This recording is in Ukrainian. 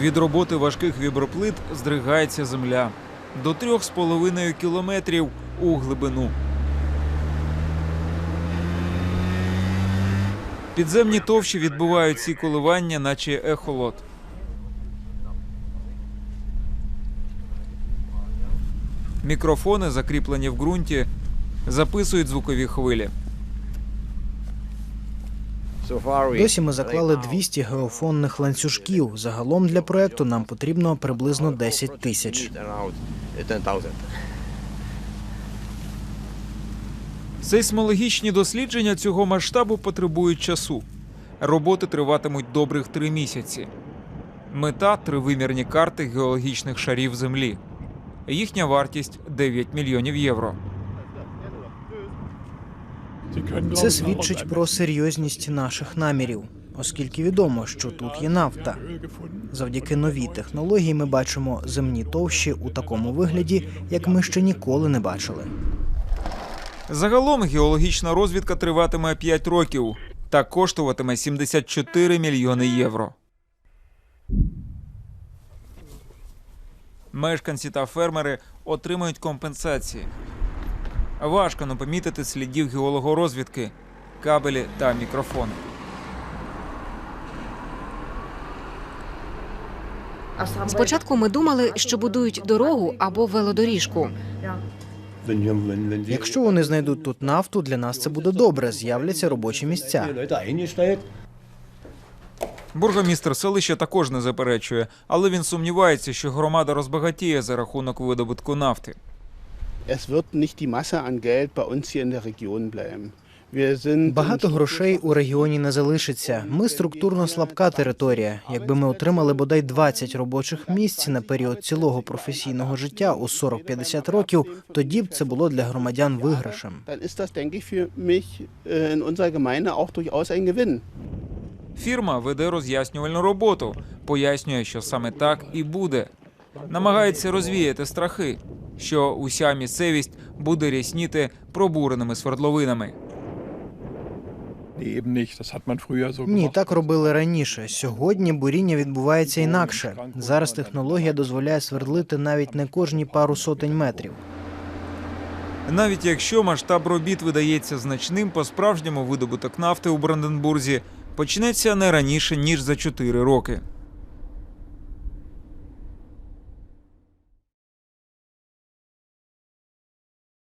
Від роботи важких віброплит здригається земля до трьох з половиною кілометрів у глибину. Підземні товщі відбувають ці коливання, наче ехолот. Мікрофони, закріплені в ґрунті, записують звукові хвилі. Досі ми заклали 200 геофонних ланцюжків. Загалом для проекту нам потрібно приблизно 10 тисяч. Сейсмологічні дослідження цього масштабу потребують часу. Роботи триватимуть добрих три місяці. Мета тривимірні карти геологічних шарів Землі. Їхня вартість 9 мільйонів євро. Це свідчить про серйозність наших намірів, оскільки відомо, що тут є нафта. Завдяки новій технології ми бачимо земні товщі у такому вигляді, як ми ще ніколи не бачили. Загалом геологічна розвідка триватиме 5 років та коштуватиме 74 мільйони євро. Мешканці та фермери отримають компенсації. Важко не помітити слідів геологорозвідки, кабелі та мікрофони. Спочатку ми думали, що будують дорогу або велодоріжку. Якщо вони знайдуть тут нафту, для нас це буде добре. З'являться робочі місця. Бургомістр селища також не заперечує, але він сумнівається, що громада розбагатіє за рахунок видобутку нафти. Es wird nicht die Masse an Geld bei uns hier in der Region bleiben. Багато грошей у регіоні не залишиться. Ми структурно слабка територія. Якби ми отримали бодай 20 робочих місць на період цілого професійного життя у 40-50 років, тоді б це було для громадян виграшем. äh. Фірма веде роз'яснювальну роботу, пояснює, що саме так і буде. Намагається розвіяти страхи, що уся місцевість буде рясніти пробуреними свердловинами. Ні, так робили раніше. Сьогодні буріння відбувається інакше. Зараз технологія дозволяє свердлити навіть не кожні пару сотень метрів. Навіть якщо масштаб робіт видається значним, по-справжньому видобуток нафти у Бранденбурзі почнеться не раніше ніж за 4 роки.